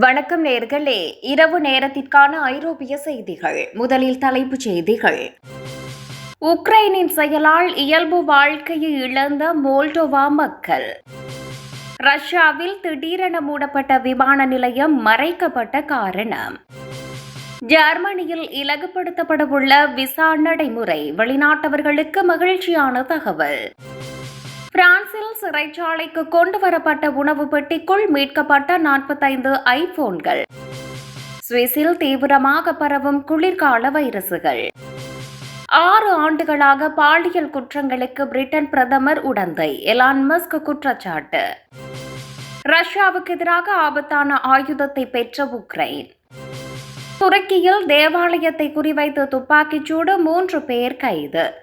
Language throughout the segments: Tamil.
வணக்கம் நேர்களே. இரவு நேரத்திற்கான ஐரோப்பிய செய்திகள். முதலில் தலைப்புச் செய்திகள். உக்ரைனின் செயலால் இயல்பு வாழ்க்கையை இழந்த மோல்டோவா மக்கள். ரஷ்யாவில் திடீரென மூடப்பட்ட விமான நிலையம் மறைக்கப்பட்ட காரணம். ஜெர்மனியில் இலகுப்படுத்தப்படவுள்ள விசா நடைமுறை. வெளிநாட்டவர்களுக்கு மகிழ்ச்சியான தகவல். பிரான்சில் சிறைச்சாலைக்கு கொண்டு வரப்பட்ட உணவு பெட்டிக்குள் மீட்கப்பட்ட நாற்பத்தைந்து ஐபோன்கள். சுவிஸில் தீவிரமாக பரவும் குளிர்கால வைரசுகள். ஆறு ஆண்டுகளாக பாலியல் குற்றங்களுக்கு பிரிட்டன் பிரதமர் உடந்தை எலான் மஸ்க் குற்றச்சாட்டு. ரஷ்யாவுக்கு எதிராக ஆபத்தான ஆயுதத்தை பெற்ற உக்ரைன். துருக்கியில் தேவாலயத்தை குறிவைத்து துப்பாக்கிச்சூடு மூன்று பேர் கைது.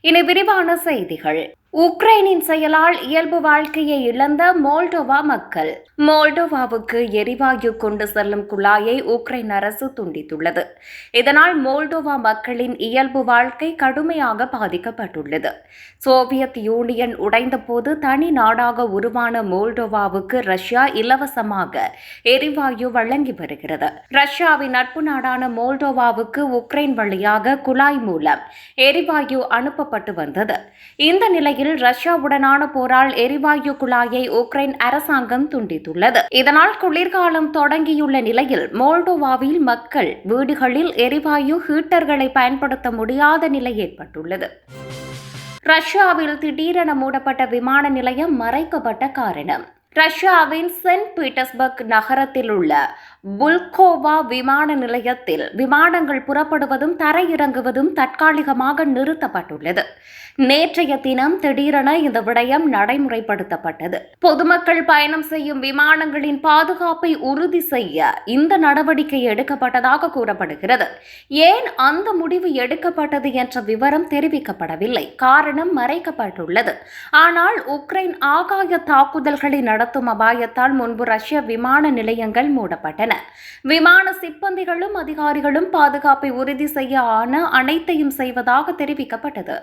இனி விரிவான செய்திகள். உக்ரைனின் செயலால் இயல்பு வாழ்க்கையை இழந்த மோல்டோவா மக்கள். மோல்டோவாவுக்கு எரிவாயு கொண்டு செல்லும் குழாயை உக்ரைன் அரசு துண்டித்துள்ளது. இதனால் மோல்டோவா மக்களின் இயல்பு வாழ்க்கை கடுமையாக பாதிக்கப்பட்டுள்ளது. சோவியத் யூனியன் உடைந்தபோது தனி நாடாக உருவான மோல்டோவாவுக்கு ரஷ்யா இலவசமாக எரிவாயு வழங்கி வருகிறது. ரஷ்யாவின் நட்பு நாடான மோல்டோவாவுக்கு உக்ரைன் வழியாக குழாய் மூலம் எரிவாயு அனுப்பப்பட்டு வந்தது. இந்த நிலையில் ரஷ்யாவுடனான போரால் எரிவாயு குழாயை உக்ரைன் அரசாங்கம் துண்டித்து துண்டித்துள்ளது இதனால் குளிர்காலம் தொடங்கியுள்ள நிலையில் மோல்டோவாவில் மக்கள் வீடுகளில் எரிவாயு ஹீட்டர்களை பயன்படுத்த முடியாத நிலை ஏற்பட்டுள்ளது. ரஷ்யாவில் திடீரென மூடப்பட்ட விமான நிலையம் மறைக்கப்பட்ட காரணம். ரஷ்யாவின் சென்ட் பீட்டர்ஸ்பர்க் நகரத்தில் உள்ள புல்கோவா விமான நிலையத்தில் விமானங்கள் புறப்படுவதும் தரையிறங்குவதும் தற்காலிகமாக நிறுத்தப்பட்டுள்ளது. நேற்றைய தினம் திடீரென இந்த விடயம் நடைமுறைப்படுத்தப்பட்டது. பொதுமக்கள் பயணம் செய்யும் விமானங்களின் பாதுகாப்பை உறுதி செய்ய இந்த நடவடிக்கை எடுக்கப்பட்டதாக கூறப்படுகிறது. ஏன் அந்த முடிவு எடுக்கப்பட்டது என்ற விவரம் தெரிவிக்கப்படவில்லை. காரணம் மறைக்கப்பட்டுள்ளது. ஆனால் உக்ரைன் ஆகாய தாக்குதல்களின் நடத்தும் அபாயத்தால் முன்பு ரஷ்ய விமான நிலையங்கள் மூடப்பட்டன. விமான சிப்பந்திகளும் அதிகாரிகளும் பாதுகாப்பை உறுதி செய்ய ஆன அனைத்தையும் செய்வதாக தெரிவிக்கப்பட்டது.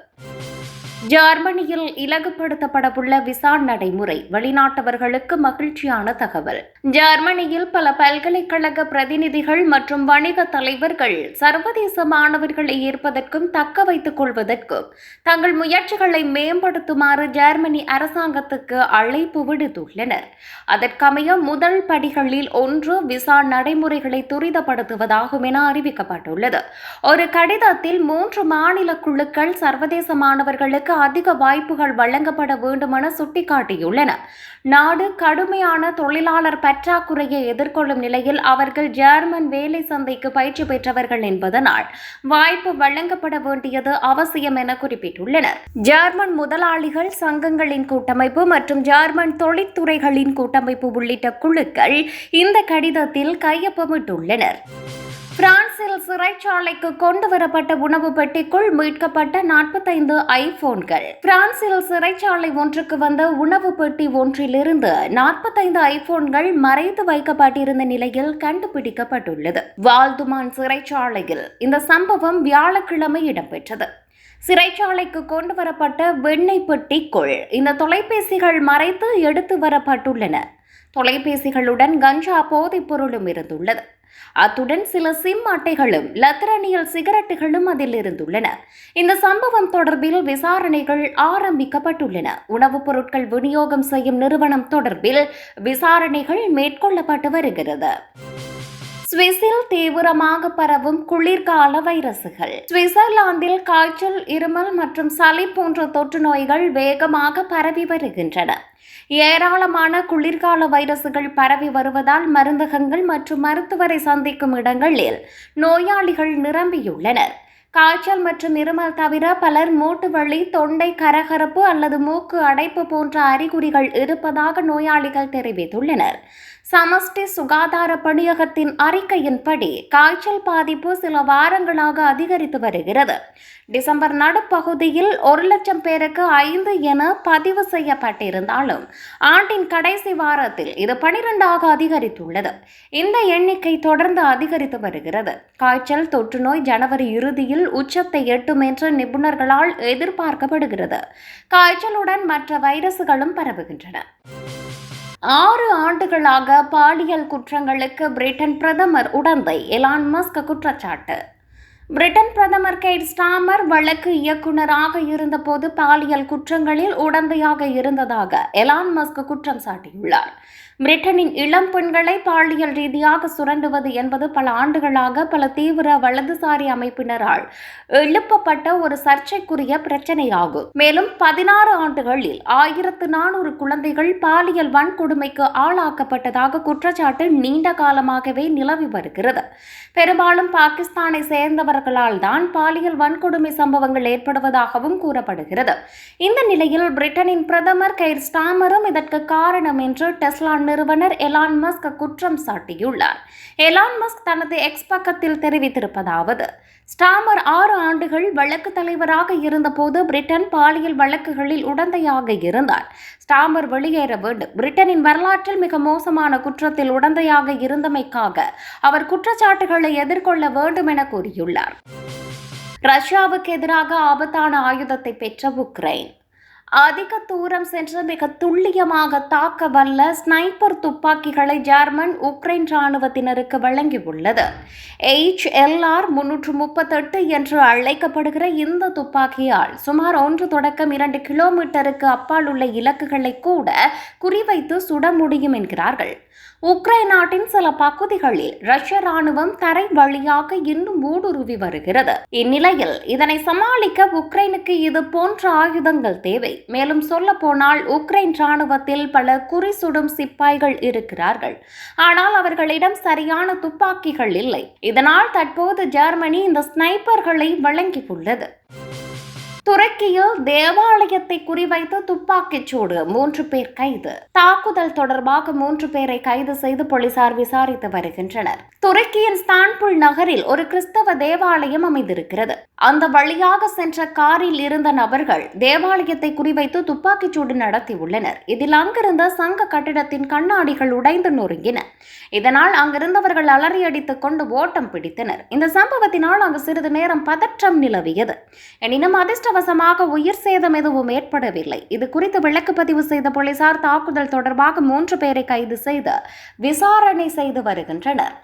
ஜெர்மனியில் இலகுப்படுத்தப்படவுள்ள விசா நடைமுறை. வெளிநாட்டவர்களுக்கு மகிழ்ச்சியான தகவல். ஜெர்மனியில் பல பல்கலைக்கழக பிரதிநிதிகள் மற்றும் வணிக தலைவர்கள் சர்வதேச மாணவர்களை ஈர்ப்பதற்கும் தக்க வைத்துக் கொள்வதற்கும் தங்கள் முயற்சிகளை மேம்படுத்துமாறு ஜெர்மனி அரசாங்கத்துக்கு அழைப்பு விடுத்துள்ளனர். அதற்கமைய முதல் படிகளில் ஒன்று விசா நடைமுறைகளை துரிதப்படுத்துவதாகும் என அறிவிக்கப்பட்டுள்ளது. ஒரு கடிதத்தில் மூன்று மாநில குழுக்கள் சர்வதேச மாணவர்களுக்கு அதிக வாய்ப்புகள் வழங்கப்பட வேண்டுமென சுட்டிக்காட்டியுள்ளன. நாடு கடுமையான தொழிலாளர் பற்றாக்குறையை எதிர்கொள்ளும் நிலையில் அவர்கள் ஜெர்மன் வேலை சந்தைக்கு பயிற்சி பெற்றவர்கள் என்பதனால் வாய்ப்பு வழங்கப்பட வேண்டியது அவசியம் என குறிப்பிட்டுள்ளனர். ஜெர்மன் முதலாளிகள் சங்கங்களின் கூட்டமைப்பு மற்றும் ஜெர்மன் தொழிற்துறைகளின் கூட்டமைப்பு உள்ளிட்ட குழுக்கள் இந்த கடிதத்தில் கையொப்பமிட்டுள்ளனர். பிரான்சில் சிறைச்சாலைக்கு கொண்டு வரப்பட்ட உணவு பெட்டிக்குள் மீட்கப்பட்ட நாற்பத்தைந்து ஐபோன்கள். பிரான்சில் சிறைச்சாலை ஒன்றுக்கு வந்த உணவு பெட்டி ஒன்றிலிருந்து நாற்பத்தைந்து ஐபோன்கள் மறைத்து வைக்கப்பட்டிருந்த நிலையில் கண்டுபிடிக்கப்பட்டுள்ளது. வால்துமான் சிறைச்சாலையில் இந்த சம்பவம் வியாழக்கிழமை இடம்பெற்றது. சிறைச்சாலைக்கு கொண்டு வரப்பட்ட வெண்ணெய் பெட்டிக்குள் இந்த தொலைபேசிகள் மறைத்து எடுத்து வரப்பட்டுள்ளன. தொலைபேசிகளுடன் கஞ்சா போதைப் பொருளும் இருந்துள்ளது. அத்துடன் சில சிம் அட்டைகளும் லத்திரனியல் சிகரெட்டுகளும் அதில் இருந்துள்ளன இந்த சம்பவம் தொடர்பில் விசாரணைகள் ஆரம்பிக்கப்பட்டுள்ளன. உணவுப் பொருட்கள் விநியோகம் செய்யும் நிறுவனம் தொடர்பில் விசாரணைகள் மேற்கொள்ளப்பட்டு வருகிறது. சுவிஸில் தீவிரமாக பரவும் குளிர்கால வைரசுகள். சுவிட்சர்லாந்தில் காய்ச்சல் இருமல் மற்றும் சளி போன்ற தொற்று நோய்கள் வேகமாக பரவி வருகின்றன. ஏராளமான குளிர்கால வைரசுகள் பரவி வருவதால் மருந்தகங்கள் மற்றும் மருத்துவரை சந்திக்கும் இடங்களில் நோயாளிகள் நிரம்பியுள்ளனர். காய்ச்சல் மற்றும் இருமல் தவிர பலர் மூட்டு வலி தொண்டை கரகரப்பு அல்லது மூக்கு அடைப்பு போன்ற அறிகுறிகள் இருப்பதாக நோயாளிகள் தெரிவித்துள்ளனர். சமஷ்டி சுகாதார பணியகத்தின் அறிக்கையின்படி காய்ச்சல் பாதிப்பு சில வாரங்களாக அதிகரித்து வருகிறது. டிசம்பர் நடுப்பகுதியில் ஒரு லட்சம் பேருக்கு ஐந்து என பதிவு செய்யப்பட்டிருந்தாலும் ஆண்டின் கடைசி வாரத்தில் இது பனிரெண்டாக அதிகரித்துள்ளது. இந்த எண்ணிக்கை தொடர்ந்து அதிகரித்து வருகிறது. காய்ச்சல் தொற்றுநோய் ஜனவரி இறுதியில் உச்சத்தை எட்டும் என்று நிபுணர்களால் எதிர்பார்க்கப்படுகிறது. காய்ச்சலுடன் மற்ற வைரசுகளும் பரவுகின்றன. ஆறு ஆண்டுகளாக பாலியல் குற்றங்களுக்கு பிரிட்டன் பிரதமர் உடந்தை எலான் மஸ்க் குற்றச்சாட்டு. பிரிட்டன் பிரதமர் கெய்ட் ஸ்டாமர் வழக்கு இயக்குநராக இருந்தபோது பாலியல் குற்றங்களில் உடந்தையாக இருந்ததாக எலான் மஸ்க் குற்றம் சாட்டியுள்ளார். பிரிட்டனின் இளம் பெண்களை பாலியல் ரீதியாக சுரண்டுவது என்பது பல ஆண்டுகளாக பல தீவிர வலதுசாரி அமைப்பினரால் எழுப்பப்பட்ட ஒரு சர்ச்சைக்குரிய பிரச்சனையாகும். மேலும் பதினாறு ஆண்டுகளில் ஆயிரத்து நானூறு குழந்தைகள் பாலியல் வன்கொடுமைக்கு ஆளாக்கப்பட்டதாக குற்றச்சாட்டு நீண்ட காலமாகவே நிலவி வருகிறது. பெரும்பாலும் பாகிஸ்தானை சேர்ந்தவர் சேர்ந்தவர்களால் தான் பாலியல் வன்கொடுமை சம்பவங்கள் ஏற்படுவதாகவும் கூறப்படுகிறது. இந்த நிலையில் பிரிட்டனின் பிரதமர் கைர் ஸ்டாமரும் இதற்கு காரணம் என்று டெஸ்லா நிறுவனர் எலான் மஸ்க் குற்றம் சாட்டியுள்ளார். எலான் மஸ்க் தனது எக்ஸ் பக்கத்தில் தெரிவித்திருப்பதாவது ஸ்டாமர் ஆறு ஆண்டுகள் வழக்கு தலைவராக இருந்தபோது பிரிட்டன் பாலியல் வழக்குகளில் உடந்தையாக இருந்தார். ஸ்டாமர் வெளியேற வேண்டும். பிரிட்டனின் வரலாற்றில் மிக மோசமான குற்றத்தில் உடந்தையாக இருந்தமைக்காக அவர் குற்றச்சாட்டுகளை எதிர்கொள்ள வேண்டும் என கூறியுள்ளார். ரஷ்யாவுக்கு எதிராக ஆபத்தான ஆயுதத்தை பெற்ற உக்ரைன். அதிக தூரம் சென்று மிக துல்லியமாக தாக்க வல்ல ஸ்னைப்பர் துப்பாக்கிகளை ஜெர்மன் உக்ரைன் ராணுவத்தினருக்கு வழங்கியுள்ளது. எச் எல்ஆர் முன்னூற்று முப்பத்தெட்டு என்று அழைக்கப்படுகிற இந்த துப்பாக்கியால் சுமார் ஒன்று தொடக்கம் இரண்டு கிலோமீட்டருக்கு அப்பால் உள்ள இலக்குகளை கூட குறிவைத்து சுட முடியும் என்கிறார்கள். உக்ரைன் நாட்டின் சில பகுதிகளில் ரஷ்ய ராணுவம் தரை வழியாக இன்னும் ஊடுருவி வருகிறது. இந்நிலையில் இதனை சமாளிக்க உக்ரைனுக்கு இது போன்ற ஆயுதங்கள் தேவை. மேலும் சொல்ல போனால் உக்ரைன் ராணுவத்தில் பல குறி சுடும் சிப்பாய்கள் இருக்கிறார்கள். ஆனால் அவர்களிடம் சரியான துப்பாக்கிகள் இல்லை. இதனால் தற்போது ஜெர்மனி இந்த ஸ்னைப்பர்களை வழங்கியுள்ளது. துருக்கியில் தேவாலயத்தை குறிவைத்து துப்பாக்கிச் சூடு. மூன்று பேர் கைது. தாக்குதல் தொடர்பாக மூன்று பேரை கைது செய்து போலீசார் விசாரித்து வருகின்றனர். துருக்கியின் ஸ்தான்புல் நகரில் ஒரு கிறிஸ்தவ தேவாலயம் அமைந்திருக்கிறது. அந்த வழியாக சென்ற காரில் இருந்த நபர்கள் தேவாலயத்தை குறிவைத்து துப்பாக்கிச் சூடு நடத்தியுள்ளனர். இதில் அங்கிருந்த சங்க கட்டிடத்தின் கண்ணாடிகள் உடைந்து நொறுங்கின. இதனால் அங்கிருந்தவர்கள் அலறியடித்துக் கொண்டு ஓட்டம் பிடித்தனர். இந்த சம்பவத்தினால் அங்கு சிறிது நேரம் பதற்றம் நிலவியது. எனினும் அதிர்ஷ்டவசமாக உயிர் சேதம் எதுவும் ஏற்படவில்லை. இது குறித்து விளக்கு பதிவு செய்த போலீசார் தாக்குதல் தொடர்பாக மூன்று பேரை கைது செய்து விசாரணை செய்து வருகின்றனர்.